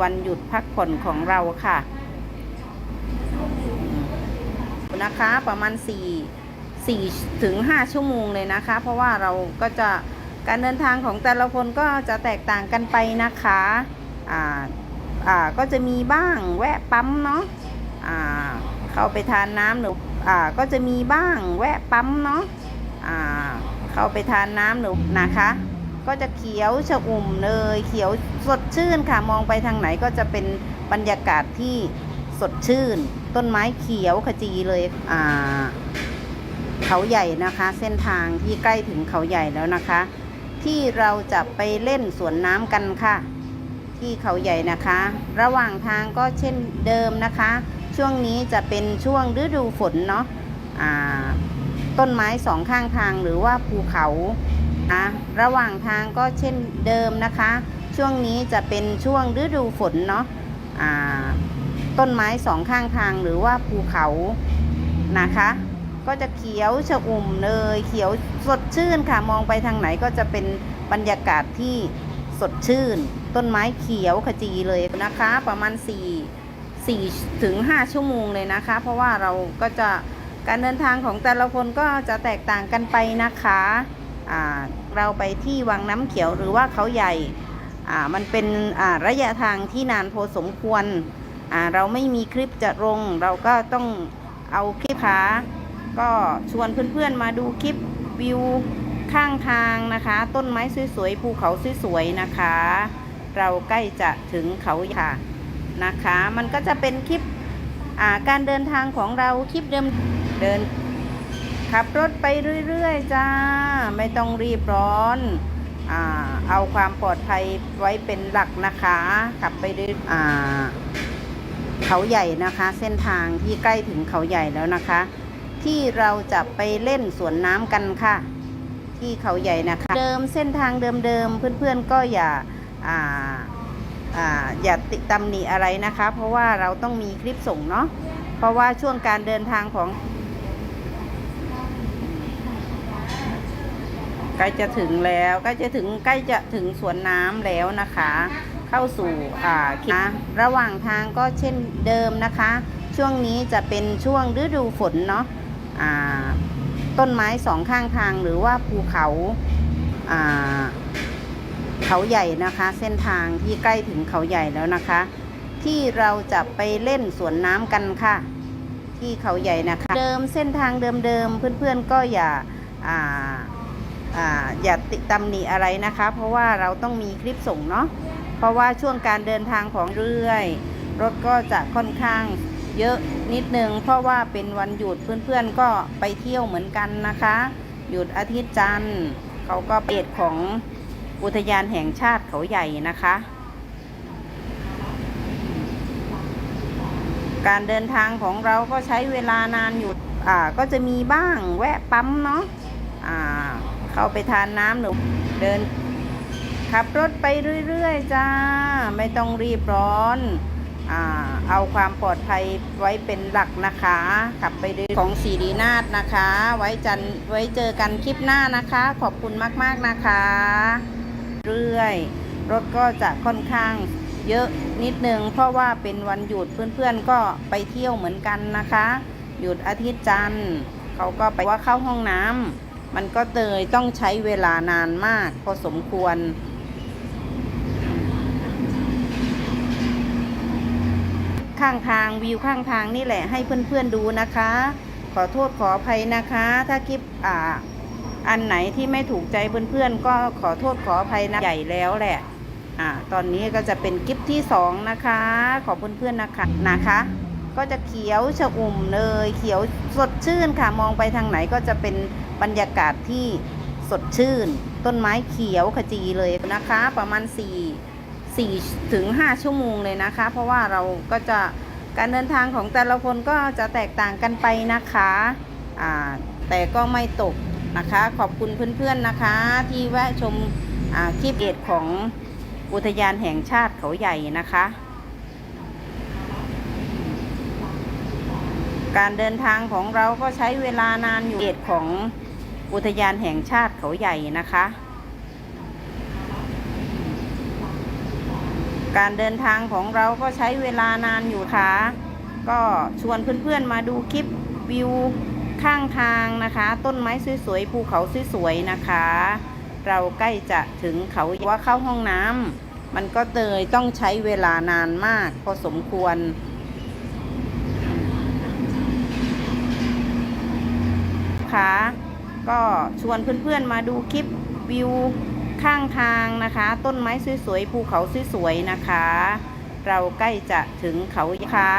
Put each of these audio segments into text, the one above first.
วันหยุดพักผ่อนของเราค่ะนะคะประมาณ4 4ถึง5ชั่วโมงเลยนะคะ เพราะว่าเราก็จะการเดินทางของแต่ละคนก็จะแตกต่างกันไปนะคะอ่าอ่าก็จะมีบ้างแวะปั๊มเนาะอ่าเข้าไปทานน้ำหรืออ่าก็จะมีบ้างแวะปั๊มเนาะอ่าเข้าไปทานน้ำหรือนะคะ ก็จะเขียวชอุ่มเลยเขียวสดชื่นค่ะมองไปทางไหนก็จะเป็นบรรยากาศที่สดชื่น ต้นไม้เขียวขจีเลยอ่าเขาใหญ่นะคะ เส้นทางที่ใกล้ถึงเขาใหญ่แล้วนะคะ ที่เราจะไปเล่นสวนน้ำกันค่ะ ที่เขาใหญ่นะคะ ระหว่างทางก็เช่นเดิมนะคะ ช่วงนี้จะเป็นช่วงฤดูฝนเนาะต้นไม้สองข้างทางหรือว่าภูเขา นะระหว่างทางก็เช่นเดิมนะคะ ช่วงนี้จะเป็นช่วงฤดูฝนเนาะอ่าต้นไม้สองข้างทางหรือว่าภูเขานะคะ ก็จะเขียวชอุ่มเลยเขียวสดชื่นค่ะมองไปทางไหนก็จะเป็นบรรยากาศที่สดชื่น ต้นไม้เขียวขจีเลยนะคะ ประมาณ 4 4ถึง5ชั่วโมงเลยนะคะ เพราะว่าเราก็จะการเดินทางของแต่ละคนก็จะแตกต่างกันไปนะคะ เราไปที่วังน้ำเขียวหรือว่าเขาใหญ่ มันเป็นระยะทางที่นานพอสมควร เราไม่มีคลิปจะลง เราก็ต้องเอาคลิปขาก็ชวนเพื่อนๆมาดูคลิปวิวข้างทางนะคะ ต้นไม้สวยๆภูเขาสวยๆนะคะ เราใกล้จะถึงเขาค่ะนะคะ มันก็จะเป็นคลิปการเดินทางของเราคลิปเดิมเดิน ขับรถไปเรื่อยๆจ้า ไม่ต้องรีบร้อนอเอาความปลอดภัยไว้เป็นหลักนะคะ ขับไปเรื่อยเขาใหญ่นะคะ เส้นทางที่ใกล้ถึงเขาใหญ่แล้วนะคะ ที่เราจะไปเล่นสวนน้ำกันค่ะ ที่เขาใหญ่นะคะ เดิมเส้นทางเดิมๆเพื่อนๆก็อย่าอ่าอ่าอย่าติตำหนิอะไรนะคะ เพราะว่าเราต้องมีคลิปส่งเนาะเพราะว่าช่วงการเดินทางของ ใกล้จะถึงแล้วใกล้จะถึงใกล้จะถึงสวนน้ำแล้วนะคะ เข้าสู่อ่านะระหว่างทางก็เช่นเดิมนะคะ ช่วงนี้จะเป็นช่วงฤดูฝนเนาะอ่าต้นไม้สองข้างทางหรือว่าภูเขาอ่าเขาใหญ่นะคะ เส้นทางที่ใกล้ถึงเขาใหญ่แล้วนะคะ ที่เราจะไปเล่นสวนน้ำกันค่ะ ที่เขาใหญ่นะคะ เดิมเส้นทางเดิมๆเพื่อนๆก็อย่าอ่า ออย่าติดตำหนิอะไรนะคะ เพราะว่าเราต้องมีคลิปส่งเนาะเพราะว่าช่วงการเดินทางของเรื่อย รถก็จะค่อนข้างเยอะนิดนึง เพราะว่าเป็นวันหยุดเพื่อนๆก็ไปเที่ยวเหมือนกันนะคะ หยุดอาทิตย์จันทร์เขาก็เปิดของอุทยานแห่งชาติเขาใหญ่นะคะ การเดินทางของเราก็ใช้เวลานานอยู่ อ่า ก็จะมีบ้างแวะปั๊มเนาะ อ่า เข้าไปทานน้ำหรือเดิน ขับรถไปเรื่อยๆจ้า ไม่ต้องรีบร้อนอเอาความปลอดภัยไว้เป็นหลักนะคะ ขับไปเรื่อยของสีดีนาฏนะคะ ไว้จันไว้เจอกันคลิปหน้านะคะ ขอบคุณมากๆนะคะ เรื่อย รถก็จะค่อนข้างเยอะนิดนึงเพราะว่าเป็นวันหยุดเพื่อนๆก็ไปเที่ยวเหมือนกันนะคะ หยุดอาทิตย์จันทร์เขาก็ไปว่าเข้าห้องน้ำ มันก็เลยต้องใช้เวลานานมากพอสมควร ข้างทางวิวข้างทางนี่แหละให้เพื่อนๆดูนะคะ ขอโทษขออภัยนะคะ ถ้าคลิปอ่าอันไหนที่ไม่ถูกใจเพื่อนๆก็ขอโทษขออภัยนะ ใหญ่แล้วแหละอ่าตอนนี้ก็จะเป็นคลิปที่สองนะคะ ขอเพื่อนๆนะคะนะคะ ก็จะเขียวชอุ่มเลยเขียวสดชื่นค่ะมองไปทางไหนก็จะเป็นบรรยากาศที่สดชื่น ต้นไม้เขียวขจีเลยนะคะ ประมาณ 4 4ถึง5ชั่วโมงเลยนะคะ เพราะว่าเราก็จะการเดินทางของแต่ละคนก็จะแตกต่างกันไปนะคะแต่ก็ไม่ตกนะคะ ขอบคุณเพื่อนๆนะคะ ที่แวะชมคลิปเอ็ดของอุทยานแห่งชาติเขาใหญ่นะคะ การเดินทางของเราก็ใช้เวลานานอยู่เขตของอุทยานแห่งชาติเขาใหญ่นะคะ การเดินทางของเราก็ใช้เวลานานอยู่ค่ะ ก็ชวนเพื่อนๆมาดูคลิปวิวข้างทางนะคะ ต้นไม้สวยๆภูเขาสวยๆนะคะ เราใกล้จะถึงเขาว่าเข้าห้องน้ำมันก็เลยต้องใช้เวลานานมากพอสมควร ค่ะ ก็ชวนเพื่อนๆมาดูคลิปวิวข้างทางนะคะ ต้นไม้สวยๆภูเขาสวยๆนะคะ เราใกล้จะถึงเขาค่ะ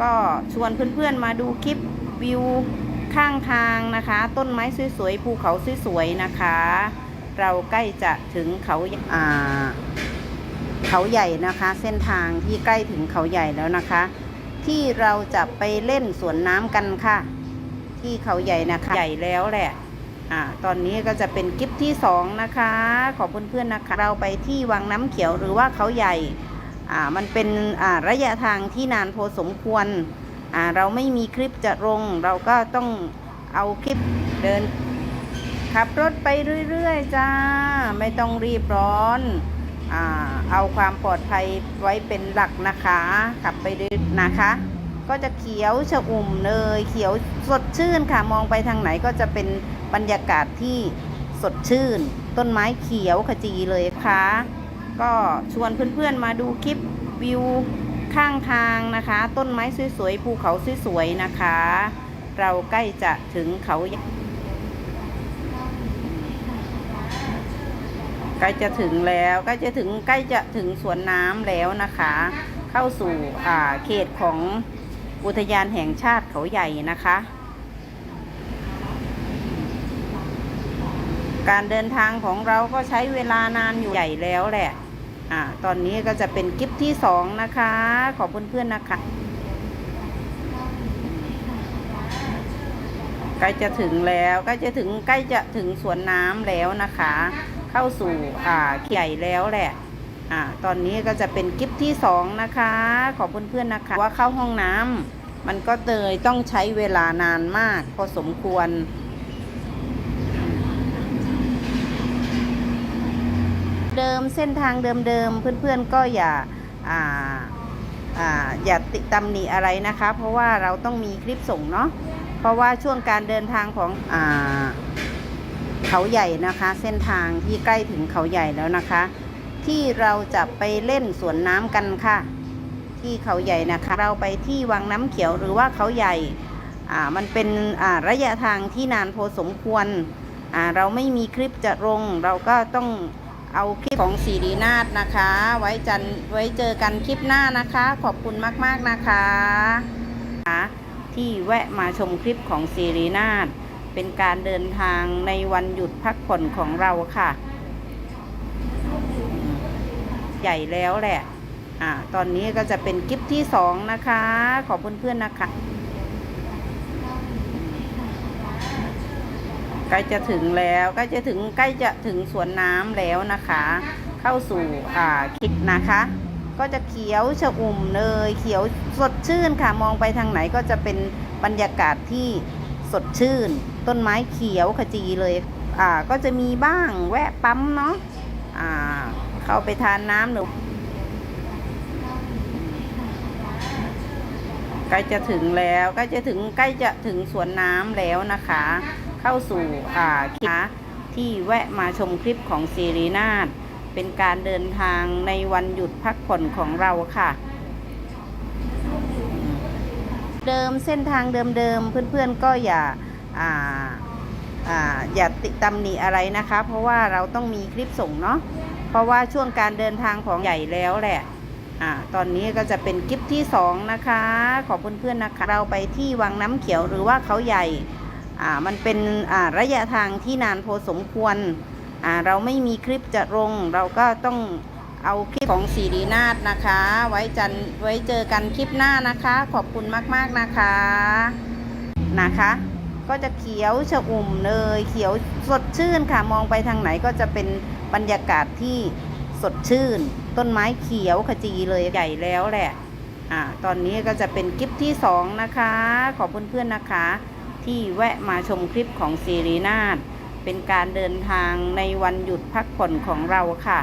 ก็ชวนเพื่อนๆมาดูคลิปวิวข้างทางนะคะ ต้นไม้สวยๆภูเขาสวยๆนะคะ เราใกล้จะถึงเขาอ่าเขาใหญ่นะคะ เส้นทางที่ใกล้ถึงเขาใหญ่แล้วนะคะ ที่เราจะไปเล่นสวนน้ำกันค่ะ ที่เขาใหญ่นะคะใหญ่แล้วแหละ อ่าตอนนี้ก็จะเป็นกิฟที่สองนะคะ ขอเพื่อนๆนะคะ เราไปที่วังน้ำเขียวหรือว่าเขาใหญ่อ่ามันเป็นอ่าระยะทางที่นานพอสมควรอ่าเราไม่มีคลิปจะลง เราก็ต้องเอาคลิปเดิน ขับรถไปเรื่อยๆจ้า ไม่ต้องรีบร้อนอ่าเอาความปลอดภัยไว้เป็นหลักนะคะ ขับไปเรื่อยนะคะ ก็จะเขียวชอุ่มเลยเขียวสดชื่นค่ะมองไปทางไหนก็จะเป็นบรรยากาศที่สดชื่น ต้นไม้เขียวขจีเลยค่ะ ก็ชวนเพื่อนๆมาดูคลิปวิวข้างทางนะคะ ต้นไม้สวยๆภูเขาสวยๆนะคะ เราใกล้จะถึงเขาใกล้จะถึงแล้วใกล้จะถึงใกล้จะถึงสวนน้ำแล้วนะคะ เข้าสู่อาเขตของ อุทยานแห่งชาติเขาใหญ่นะคะ การเดินทางของเราก็ใช้เวลานานอยู่ใหญ่แล้วแหละอ่าตอนนี้ก็จะเป็นกิฟที่สองนะคะ ขอบเพื่อนๆนะคะ ใกล้จะถึงแล้วใกล้จะถึงใกล้จะถึงสวนน้ำแล้วนะคะ เข้าสู่อ่าใหญ่แล้วแหละ อ่าตอนนี้ก็จะเป็นกิฟที่สองนะคะ ขอเพื่อนๆนะคะ ว่าเข้าห้องน้ำมันก็เลยต้องใช้เวลานานมาก พอสมควรเดิมเส้นทางเดิมๆเพื่อนๆก็อย่าอ่าอ่าอย่าติดตำหนิอะไรนะคะ เพราะว่าเราต้องมีคลิปส่งเนาะเพราะว่าช่วงการเดินทางของอ่าเขาใหญ่นะคะ เส้นทางที่ใกล้ถึงเขาใหญ่แล้วนะคะ ที่เราจะไปเล่นสวนน้ำกันค่ะ ที่เขาใหญ่นะคะ เราไปที่วังน้ำเขียวหรือว่าเขาใหญ่อ่ามันเป็นอ่าระยะทางที่นานพอสมควรอ่าเราไม่มีคลิปจะลง เราก็ต้องเอาคลิปของสีดีนาฏนะคะ ไว้จันไว้เจอกันคลิปหน้านะคะ ขอบคุณมาก ๆ นะคะ ที่แวะมาชมคลิปของสีรีนาฏเป็นการเดินทางในวันหยุดพักผ่อนของเราค่ะ ใหญ่แล้วแหละอ่าตอนนี้ก็จะเป็นกิฟที่สองนะคะ ขอบเพื่อนๆนะคะใกล้จะถึงแล้วใกล้จะถึงใกล้จะถึงสวนน้ำแล้วนะคะ เข้าสู่อ่าคลิปนะคะ ก็จะเขียวชอุ่มเลยเขียวสดชื่นค่ะมองไปทางไหนก็จะเป็นบรรยากาศที่สดชื่น ต้นไม้เขียวขจีเลยอ่าก็จะมีบ้างแวะปั๊มเนาะอ่า เข้าไปทานน้ำหรือใกล้จะถึงแล้วใกล้จะถึงใกล้จะถึงสวนน้ำแล้วนะคะ เข้าสู่อ่าคลิปที่แวะมาชมคลิปของซีรีนาฏเป็นการเดินทางในวันหยุดพักผ่อนของเราค่ะ เดิมเส้นทางเดิมๆเพื่อนๆก็อย่าอ่าอ่าอย่าติดตำหนิอะไรนะคะ เพราะว่าเราต้องมีคลิปส่งเนาะ เพราะว่าช่วงการเดินทางของใหญ่แล้วแหละอ่าตอนนี้ก็จะเป็นกิฟที่สองนะคะ ขอบเพื่อนๆนะคะ เราไปที่วังน้ำเขียวหรือว่าเขาใหญ่อ่ามันเป็นอ่าระยะทางที่นานพอสมควรอ่าเราไม่มีคลิปจะลง เราก็ต้องเอาคลิปของสีดีนาฏนะคะ ไว้จันไว้เจอกันคลิปหน้านะคะ ขอบคุณมาก ๆ นะคะนะคะ ก็จะเขียวชอุ่มเลยเขียวสดชื่นค่ะมองไปทางไหนก็จะเป็นบรรยากาศที่สดชื่น ต้นไม้เขียวขจีเลยใหญ่แล้วแหละอ่าตอนนี้ก็จะเป็นกิฟที่สองนะคะ ขอบเพื่อนๆนะคะ ที่แวะมาชมคลิปของซีรีนาฏเป็นการเดินทางในวันหยุดพักผ่อนของเราค่ะ